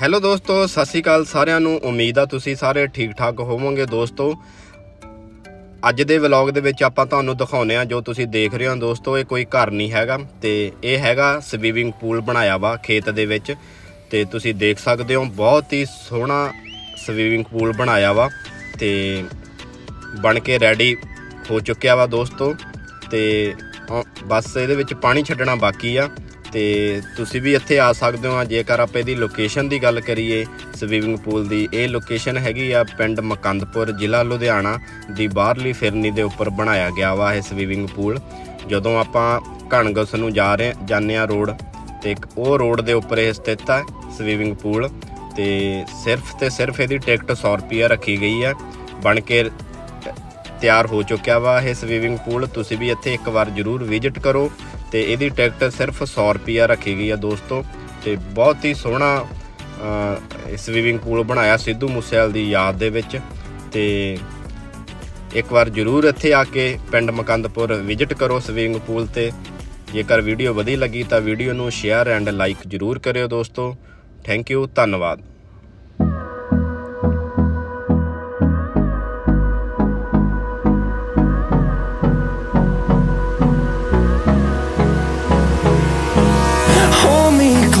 Hello ਦੋਸਤੋ, ਸਤਿ ਸ਼੍ਰੀ ਅਕਾਲ ਸਾਰਿਆਂ ਨੂੰ। ਉਮੀਦ ਆ ਤੁਸੀਂ ਸਾਰੇ ਠੀਕ ਠਾਕ ਹੋਵੋਗੇ ਦੋਸਤੋ। ਅੱਜ ਦੇ ਵਲੌਗ ਦੇ ਵਿੱਚ ਆਪਾਂ ਤੁਹਾਨੂੰ ਦਿਖਾਉਨੇ ਆ ਜੋ ਤੁਸੀਂ ਦੇਖ ਰਹੇ ਹੋ ਦੋਸਤੋ। ਇਹ ਕੋਈ ਘਰ ਨਹੀਂ ਹੈਗਾ ਤੇ ਇਹ ਹੈਗਾ ਸਵੀਮਿੰਗ ਪੂਲ ਬਣਾਇਆ ਵਾ ਖੇਤ ਦੇ ਵਿੱਚ। ਤੇ ਤੁਸੀਂ ਦੇਖ ਸਕਦੇ ਹੋ ਬਹੁਤ ਹੀ ਸੋਹਣਾ ਸਵੀਮਿੰਗ ਪੂਲ ਬਣਾਇਆ ਵਾ ਤੇ ਬਣ ਕੇ ਰੈਡੀ ਹੋ ਚੁੱਕਿਆ ਵਾ ਦੋਸਤੋ। ਤੇ ਬਸ ਇਹਦੇ ਵਿੱਚ ਪਾਣੀ ਛੱਡਣਾ ਬਾਕੀ ਆ। ਤੇ ਤੁਸੀਂ ਵੀ ਇੱਥੇ ਆ ਸਕਦੇ ਹੋ। ਜੇਕਰ ਆਪਾਂ ਇਹਦੀ ਲੋਕੇਸ਼ਨ ਦੀ ਗੱਲ ਕਰੀਏ ਸਵੀਮਿੰਗ ਪੂਲ ਦੀ, ਇਹ ਲੋਕੇਸ਼ਨ ਹੈਗੀ ਆ ਪਿੰਡ ਮਕੰਦਪੁਰ, ਜ਼ਿਲ੍ਹਾ ਲੁਧਿਆਣਾ ਦੀ ਬਾਹਰਲੀ ਫਿਰਨੀ ਦੇ ਉੱਪਰ ਬਣਾਇਆ ਗਿਆ ਵਾ ਇਹ ਸਵੀਮਿੰਗ ਪੂਲ ਜਦੋਂ ਆਪਾਂ ਘਣਗਸ ਨੂੰ ਜਾ ਰਹੇ, ਜਾਂਦੇ ਆ ਰੋਡ ਤੇ ਇੱਕ ਉਹ ਰੋਡ ਦੇ ਉੱਪਰ ਇਹ ਸਥਿਤ ਹੈ ਸਵੀਮਿੰਗ ਪੂਲ ਤੇ ਸਿਰਫ ਤੇ ਸਿਰਫ ਇਹਦੀ ਟਿਕਟ 100 ਰੁਪਿਆ ਰੱਖੀ ਗਈ ਹੈ ਬਣ ਕੇ ਤਿਆਰ ਹੋ ਚੁੱਕਿਆ ਵਾ ਇਹ ਸਵੀਮਿੰਗ ਪੂਲ ਤੁਸੀਂ ਵੀ ਇੱਥੇ ਇੱਕ ਵਾਰ ਜਰੂਰ ਵਿਜ਼ਿਟ ਕਰੋ। ਤੇ ਇਹਦੀ ਟਿਕਟ ਸਿਰਫ 100 ਰੁਪਿਆ ਰੱਖੀ ਗਈ ਆ ਦੋਸਤੋ, ਤੇ ਬਹੁਤ ਹੀ ਸੋਹਣਾ ਸਵੀਮਿੰਗ ਪੂਲ ਬਣਾਇਆ ਸਿੱਧੂ ਮੂਸੇਵਾਲ ਦੀ ਯਾਦ ਦੇ ਵਿੱਚ। ਤੇ ਇੱਕ ਵਾਰ ਜਰੂਰ ਇੱਥੇ ਆ ਕੇ ਪਿੰਡ ਮਕੰਦਪੁਰ ਵਿਜ਼ਿਟ ਕਰੋ ਸਵੀਮਿੰਗ ਪੂਲ ਤੇ। ਜੇਕਰ ਵੀਡੀਓ ਵਧੀਆ ਲੱਗੀ ਤਾਂ ਵੀਡੀਓ ਨੂੰ ਸ਼ੇਅਰ ਐਂਡ ਲਾਈਕ ਜਰੂਰ ਕਰਿਓ ਦੋਸਤੋ। ਥੈਂਕ ਯੂ ਧੰਨਵਾਦ।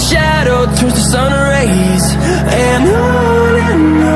shadow turns to sun rays. And on and on.